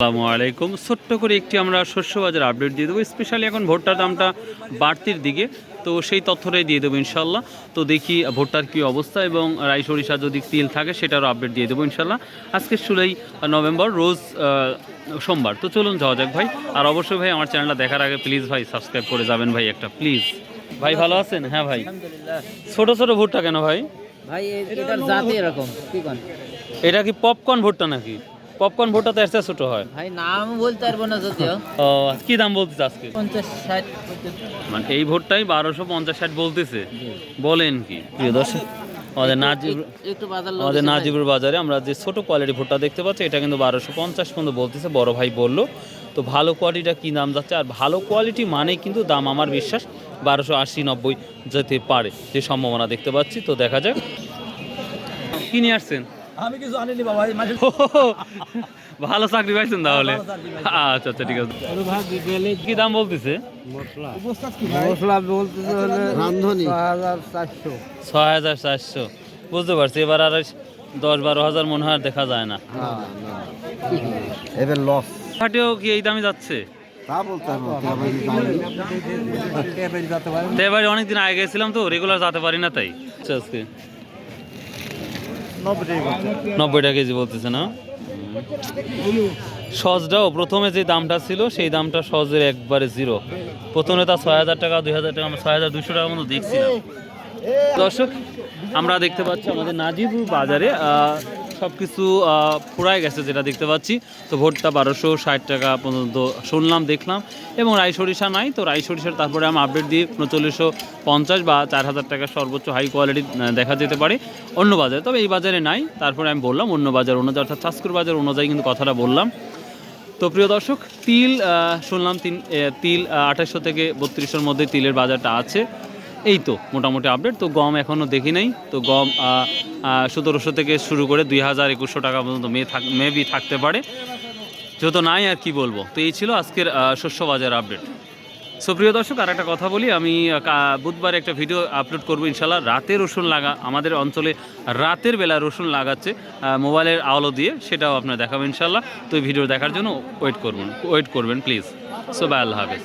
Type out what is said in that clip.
আসসালামু আলাইকুম। ছোট্ট করে একটি আমরা শস্য বাজার আপডেট দিয়ে দেবো। স্পেশালি এখন ভুট্টার দামটা বাড়তির দিকে। তো সেই তথ্যটাই দিয়ে দেবো ইনশাল্লাহ তো দেখি ভুট্টার কী অবস্থা এবং রাই সরিষা যদি তিল থাকে সেটারও আপডেট দিয়ে দেবো ইনশাল্লাহ আজকে ষোলোই নভেম্বর রোজ সোমবার। তো চলুন যাওয়া যাক ভাই। আর অবশ্যই ভাই আমার চ্যানেলটা দেখার আগে প্লিজ ভাই সাবস্ক্রাইব করে যাবেন ভাই একটা। প্লিজ ভাই ভালো আছেন? হ্যাঁ ভাই। ছোট ছোট ভুট্টা কেন ভাই? ভাই এরকম। এটা কি পপকর্ন ভুট্টা নাকি? পপকর্ন ভুট্টা তো এর চেয়ে ছোট হয়। ভাই নাম বলতে পারব না যদিও। ও কি দাম বলতেছে আজকে? পঞ্চাশ ষাট মানে এই ভোটটাই বারোশো পঞ্চাশ ষাট বলতেছে। বলেন কি? প্রিয় দর্শক আমাদের নাজিব একটু বাজার লোক আমাদের নাজিবুর বাজারে আমরা যে ছোট কোয়ালিটি ভুট্টা দেখতে পাচ্ছি এটা কিন্তু বারোশো পঞ্চাশ পর্যন্ত বলতেছে বড় ভাই বলল। তো ভালো কোয়ালিটিটা কী দাম যাচ্ছে? আর ভালো কোয়ালিটি মানেই কিন্তু দাম আমার বিশ্বাস বারোশো আশি নব্বই যেতে পারে যে সম্ভাবনা দেখতে পাচ্ছি। তো দেখা যাক। কি নিয়ে আসছেন? আমি কিছু আনিনি বাবা মাঝে ভালো চাকরি পাইছেন তাহলে। আচ্ছা আচ্ছা ঠিক আছে। কি দাম বলতেছে? মশলা। বলতেছে হলে রান্ধনি। ছয় হাজার চারশো। বুঝতে পারছি এবার আর দশ বারো হাজার মনে হয় আর দেখা যায় না। এবার লস হাটেও কি এই দামে যাচ্ছে? অনেকদিন আগে গেছিলাম তো রেগুলার যেতে পারি না তাই। আচ্ছা, আজকে। নব্বই টাকা কেজি বলতেছে না? সজটাও প্রথমে যে দামটা ছিল, সেই দামটা সজের একবারে জিরো। প্রথমে তা ছয় হাজার টাকা, দুই হাজার টাকা ছয় হাজার দুশো টাকার মতো দেখছিলাম। দর্শক, আমরা দেখতে পাচ্ছি আমাদের নাজিবুর বাজারে সব কিছু ফুরাই গেছে যেটা দেখতে পাচ্ছি। তো ভোটটা বারোশো ষাট টাকা পর্যন্ত শুনলাম, দেখলাম। এবং রাই সরিষা নাই, তো রাই সরিষার তারপরে আমি আপডেট দিয়ে উনচল্লিশশো পঞ্চাশ বা চার হাজার টাকা সর্বোচ্চ হাই কোয়ালিটি দেখা যেতে পারে অন্য বাজারে। তবে এই বাজারে নাই, তারপরে আমি বললাম অন্য বাজার অনুযায়ী, অর্থাৎ চাষকুর বাজার অনুযায়ী কিন্তু কথাটা বললাম। তো প্রিয় দর্শক, তিল শুনলাম তিন তিল আঠাশশো থেকে বত্রিশশোর মধ্যে তিলের বাজারটা আছে। এই তো, মোটামুটি আপডেট তো গম এখনও দেখি নাই। তো গম সতেরোশো থেকে শুরু করে দুই হাজার একুশশো টাকা পর্যন্ত মে থাক মেবি থাকতে পারে। যত নাই আর কি বলব। তো এই ছিল আজকের শস্য বাজার আপডেট সো প্রিয় দর্শক আর একটা কথা বলি। আমি বুধবার একটা ভিডিও আপলোড করব ইনশাল্লাহ রাতে রসুন লাগা, আমাদের অঞ্চলে রাতের বেলা রসুন লাগাচ্ছে মোবাইলের আলো দিয়ে। সেটাও আপনার দেখাবো ইনশাল্লাহ তো ভিডিও দেখার জন্য ওয়েট করবেন ওয়েট করবেন প্লিজ সো, বাই, আল্লাহ হাফেজ।